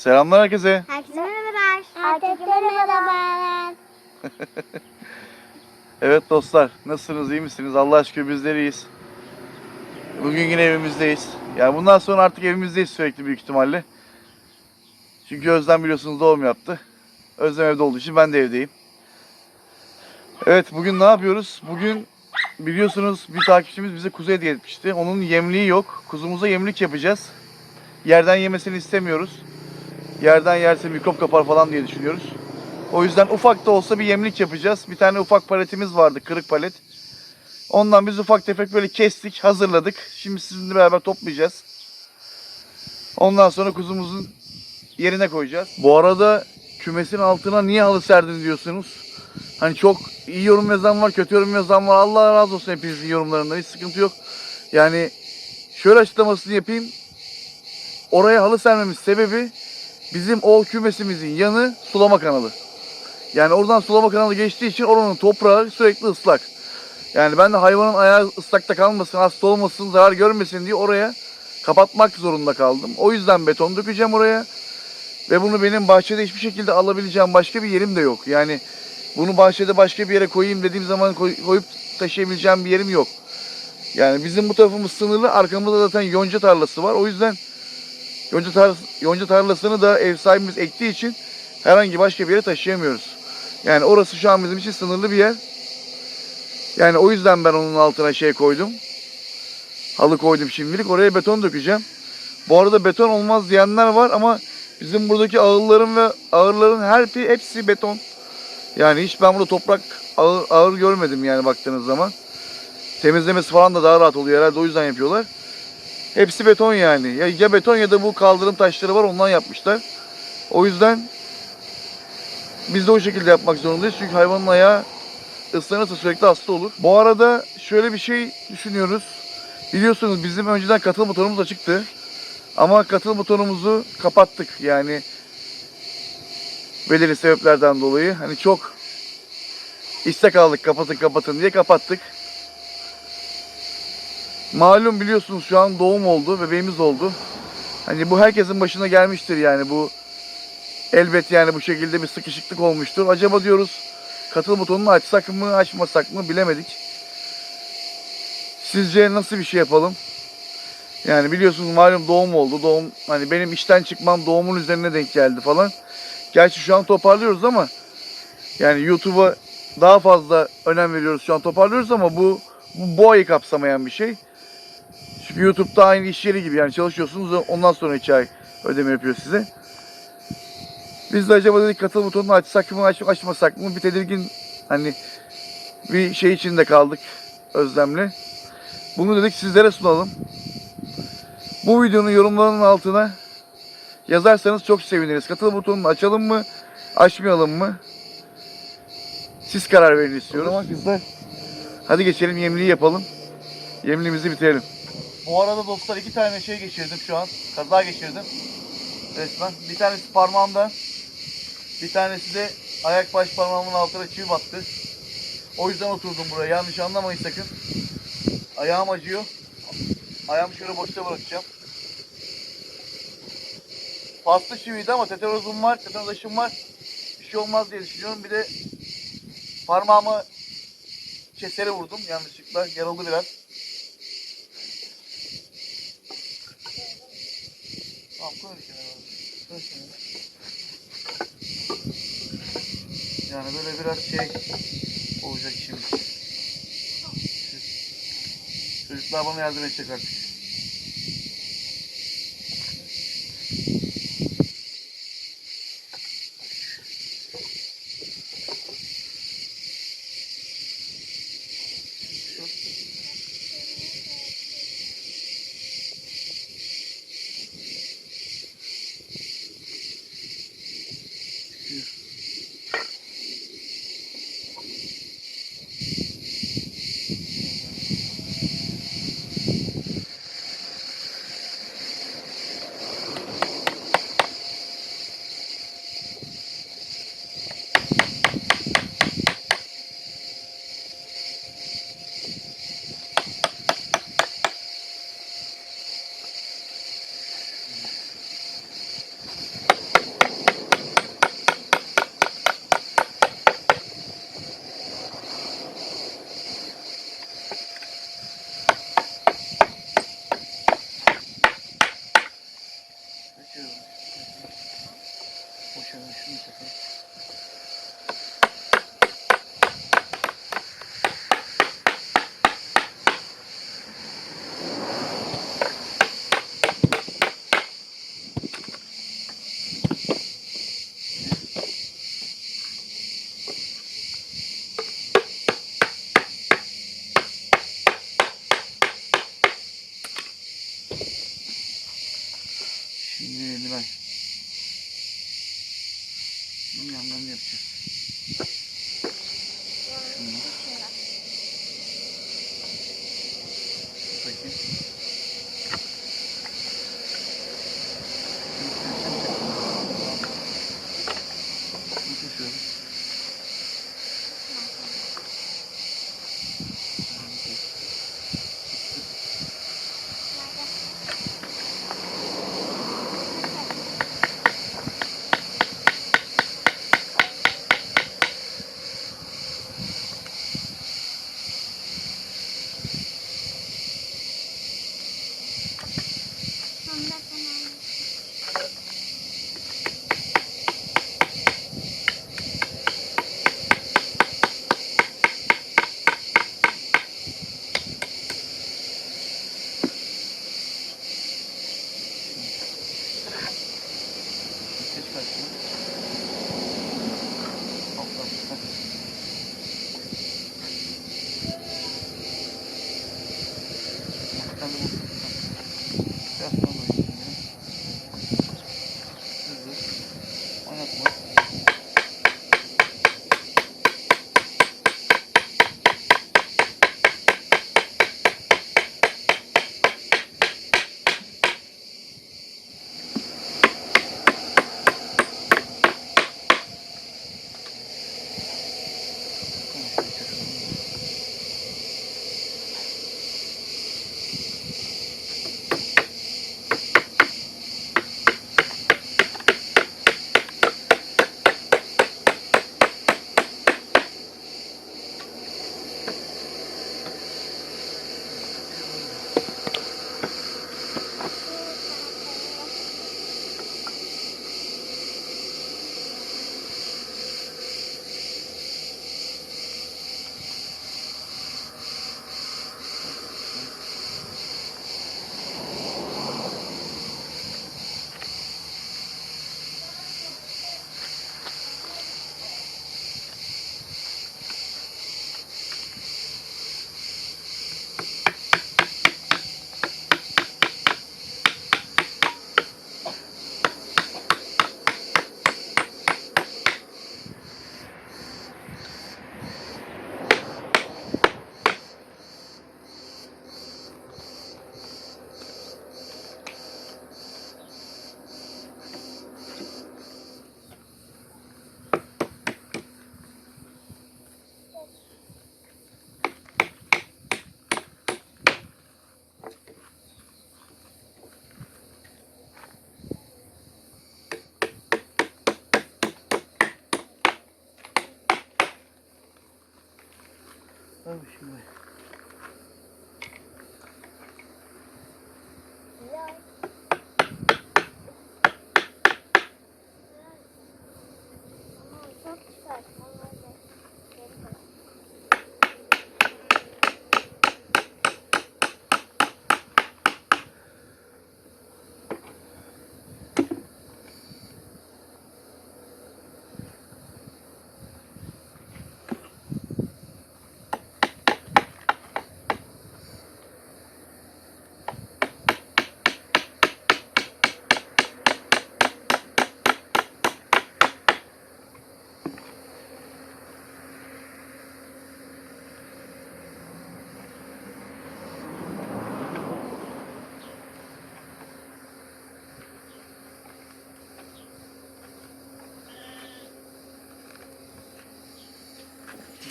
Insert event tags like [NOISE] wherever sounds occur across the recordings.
Selamlar herkese. Herkese merhabalar. Herkese merhabalar. [LAUGHS] Evet dostlar, nasılsınız, iyi misiniz? Allah aşkına bizler iyiyiz. Bugün yine evimizdeyiz. Yani bundan sonra artık evimizdeyiz sürekli büyük ihtimalle. Çünkü Özlem biliyorsunuz doğum yaptı. Özlem evde olduğu için ben de evdeyim. Evet, bugün ne yapıyoruz? Bugün biliyorsunuz bir takipçimiz bize kuzu hediye etmişti. Onun yemliği yok. Kuzumuza yemlik yapacağız. Yerden yemesini istemiyoruz. Yerden yerse mikrop kapar falan diye düşünüyoruz. O yüzden ufak da olsa bir yemlik yapacağız. Bir tane ufak paletimiz vardı, kırık palet. Ondan biz ufak tefek böyle kestik, hazırladık. Şimdi sizinle beraber toplayacağız. Ondan sonra kuzumuzun yerine koyacağız. Bu arada kümesin altına niye halı serdin diyorsunuz. Hani çok iyi yorum yazan var, kötü yorum yazan var. Allah razı olsun hepinizin yorumlarından. Hiç sıkıntı yok. Yani şöyle açıklamasını yapayım. Oraya halı sermemiz sebebi bizim o kümesimizin yanı sulama kanalı. Yani oradan sulama kanalı geçtiği için oranın toprağı sürekli ıslak. Yani ben de hayvanın ayağı ıslakta kalmasın, hasta olmasın, zarar görmesin diye oraya kapatmak zorunda kaldım. O yüzden beton dökeceğim oraya. Ve bunu benim bahçede hiçbir şekilde alabileceğim başka bir yerim de yok. Yani bunu bahçede başka bir yere koyayım dediğim zaman koy- koyup taşıyabileceğim bir yerim yok. Yani bizim bu tarafımız sınırlı. Arkamızda zaten yonca tarlası var. O yüzden yonca, tar yonca tarlasını da ev sahibimiz ektiği için herhangi başka bir yere taşıyamıyoruz. Yani orası şu an bizim için sınırlı bir yer. Yani o yüzden ben onun altına şey koydum. Halı koydum şimdilik. Oraya beton dökeceğim. Bu arada beton olmaz diyenler var ama bizim buradaki ağırların ve ağırların her bir hepsi beton. Yani hiç ben burada toprak ağır, ağır görmedim yani baktığınız zaman. Temizlemesi falan da daha rahat oluyor herhalde o yüzden yapıyorlar. Hepsi beton yani. Ya, ya beton ya da bu kaldırım taşları var ondan yapmışlar. O yüzden biz de o şekilde yapmak zorundayız. Çünkü hayvanın ayağı ıslanırsa sürekli hasta olur. Bu arada şöyle bir şey düşünüyoruz. Biliyorsunuz bizim önceden katıl butonumuz açıktı. Ama katıl butonumuzu kapattık. Yani belirli sebeplerden dolayı. Hani çok istek aldık kapatın kapatın diye kapattık. Malum biliyorsunuz şu an doğum oldu, bebeğimiz oldu. Hani bu herkesin başına gelmiştir yani bu elbet yani bu şekilde bir sıkışıklık olmuştur. Acaba diyoruz katıl butonunu açsak mı açmasak mı bilemedik. Sizce nasıl bir şey yapalım? Yani biliyorsunuz malum doğum oldu. Doğum hani benim işten çıkmam doğumun üzerine denk geldi falan. Gerçi şu an toparlıyoruz ama yani YouTube'a daha fazla önem veriyoruz şu an toparlıyoruz ama bu, bu, bu ayı kapsamayan bir şey. Çünkü YouTube'da aynı iş yeri gibi yani çalışıyorsunuz ondan sonra iki ay ödeme yapıyor size. Biz de acaba dedik katıl butonunu açsak mı aç, açmasak mı bir tedirgin hani bir şey içinde kaldık Özlem'le. Bunu dedik sizlere sunalım. Bu videonun yorumlarının altına yazarsanız çok seviniriz. Katıl butonunu açalım mı açmayalım mı? Siz karar verin istiyoruz. O zaman kızlar hadi geçelim yemliği yapalım. Yemliğimizi bitirelim. Bu arada dostlar iki tane şey geçirdim şu an. Kaza geçirdim. Resmen. Bir tanesi parmağımda. Bir tanesi de ayak baş parmağımın altına çivi battı. O yüzden oturdum buraya. Yanlış anlamayın sakın. Ayağım acıyor. Ayağımı şöyle boşta bırakacağım. Paslı çiviydi ama tetanozum var, tetanoz aşım var. Bir şey olmaz diye düşünüyorum. Bir de parmağımı kesere vurdum yanlışlıkla. Yarıldı biraz. Tamam koy bir kenara. Yani böyle biraz şey olacak şimdi. Çocuklar bana yardım edecek artık. Şimdi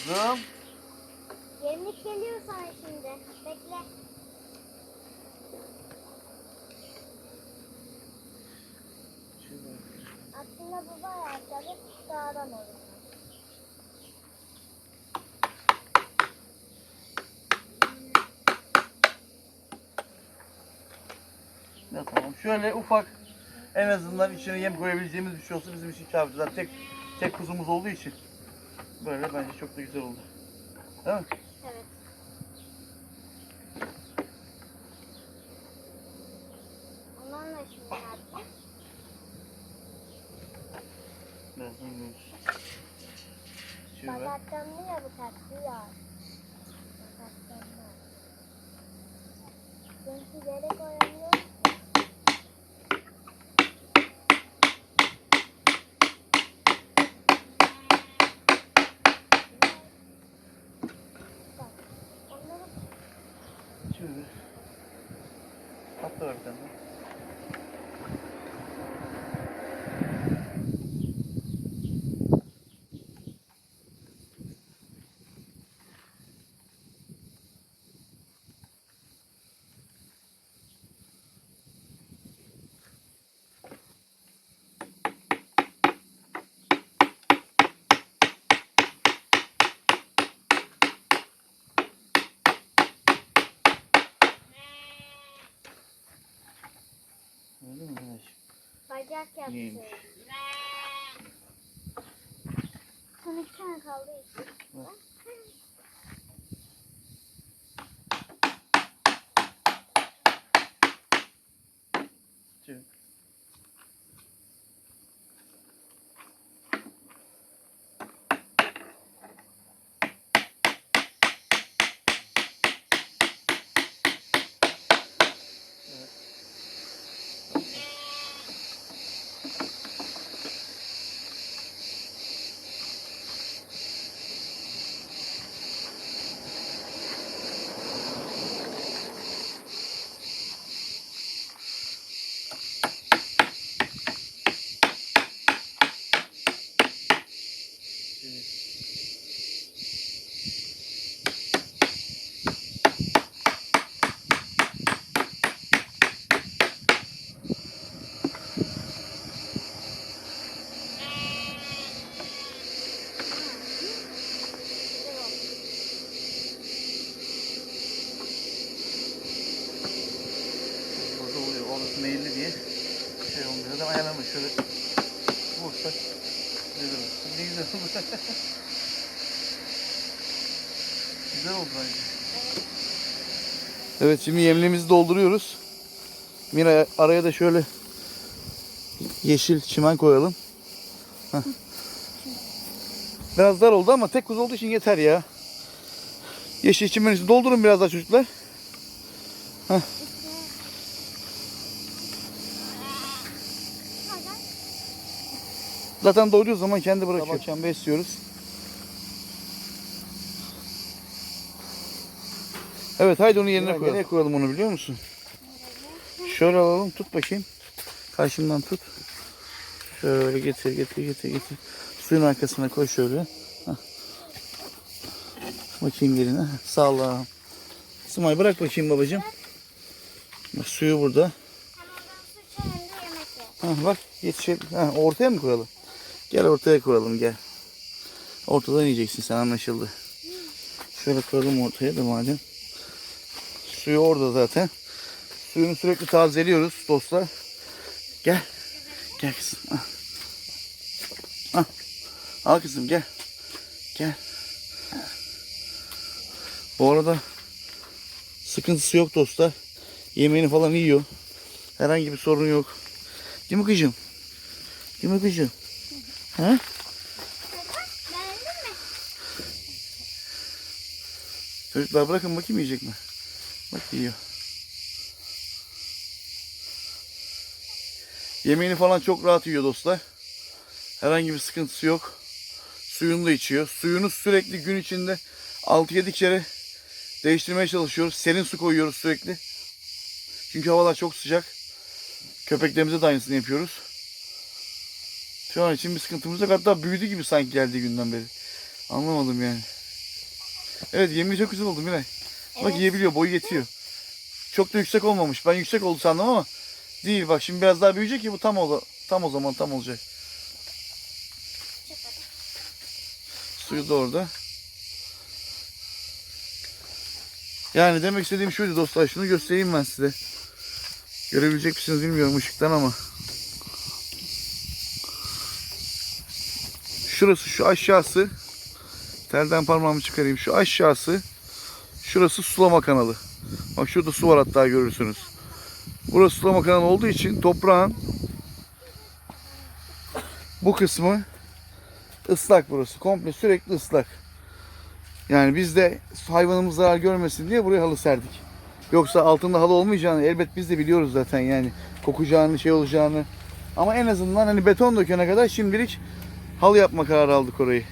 Kızım. Yemlik geliyor sana şimdi. Bekle. Aslında bu bayağı tabii sağlam olur. Ya tamam. Şöyle ufak En azından içine yem koyabileceğimiz bir şey olsa bizim için. Zaten tek, tek kuzumuz olduğu için. Böyle bence çok da güzel oldu. Değil mi? Evet. Onlarla şimdi ne yapacağız? Birazdan görürüz. Şimdi ben- Bakatcanlı ya ya. Bakatcanlı. Çünkü yere koyamıyor. Bak, onları Şimdi. Atla var bir tane. daha. Gördün mü Güneş? Bacak yaptı. Son iki tane kaldı işte. Burada oluyor. Orası meyilli diye şey olmuyor. Zaten ayarlamış. Şöyle vursak güzel olur. Ne güzel oldu. Güzel oldu bence. Evet şimdi yemliğimizi dolduruyoruz. Mira araya da şöyle yeşil çimen koyalım. Heh. Biraz dar oldu ama tek kuzu olduğu için yeter ya. Yeşil çimenizi doldurun biraz daha çocuklar. Bacak Zaten doyduğu zaman kendi bırakıyor. Akşam besliyoruz. Evet haydi onu yerine koyalım. Nereye koyalım onu biliyor musun? Şöyle alalım tut bakayım. Karşımdan tut. Şöyle getir getir getir getir. Suyun arkasına koy şöyle. Hah. Bakayım yerine. Sağ ol. Simay bırak bakayım babacığım. Bak, suyu burada. Ha, bak yetişelim. Ha, ortaya mı koyalım? Gel ortaya koyalım gel. Ortadan yiyeceksin sen anlaşıldı. Şöyle koyalım ortaya da madem. Suyu orada zaten. Suyunu sürekli tazeliyoruz dostlar. Gel. Gel kızım. Al. Al. Al kızım gel. Gel. Bu arada sıkıntısı yok dostlar. Yemeğini falan yiyor. Herhangi bir sorun yok. Değil mi kızım? Değil mi kızım? Mi? Çocuklar bırakın bakayım yiyecek mi? Bak yiyor. Yemeğini falan çok rahat yiyor dostlar. Herhangi bir sıkıntısı yok. Suyunu da içiyor. Suyunu sürekli gün içinde 6-7 kere değiştirmeye çalışıyoruz. Serin su koyuyoruz sürekli. Çünkü havalar çok sıcak. Köpeklerimize de aynısını yapıyoruz. Şu an için bir sıkıntımız yok. Hatta büyüdü gibi sanki geldiği günden beri. Anlamadım yani. Evet yemeği çok güzel oldu Miray. Bak Evet. yiyebiliyor, boyu yetiyor. Çok da yüksek olmamış. Ben yüksek oldu sandım ama değil. Bak şimdi biraz daha büyüyecek ki bu tam oldu. Tam o zaman tam olacak. Suyu da orada. Yani demek istediğim şuydu dostlar. Şunu göstereyim ben size. Görebilecek misiniz bilmiyorum ışıktan ama. Şurası şu aşağısı. Telden parmağımı çıkarayım. Şu aşağısı. Şurası sulama kanalı. Bak şurada su var hatta görürsünüz. Burası sulama kanalı olduğu için toprağın bu kısmı ıslak burası. Komple sürekli ıslak. Yani biz de hayvanımız zarar görmesin diye buraya halı serdik. Yoksa altında halı olmayacağını elbet biz de biliyoruz zaten yani kokacağını şey olacağını. Ama en azından hani beton dökene kadar şimdilik halı yapma kararı aldık orayı.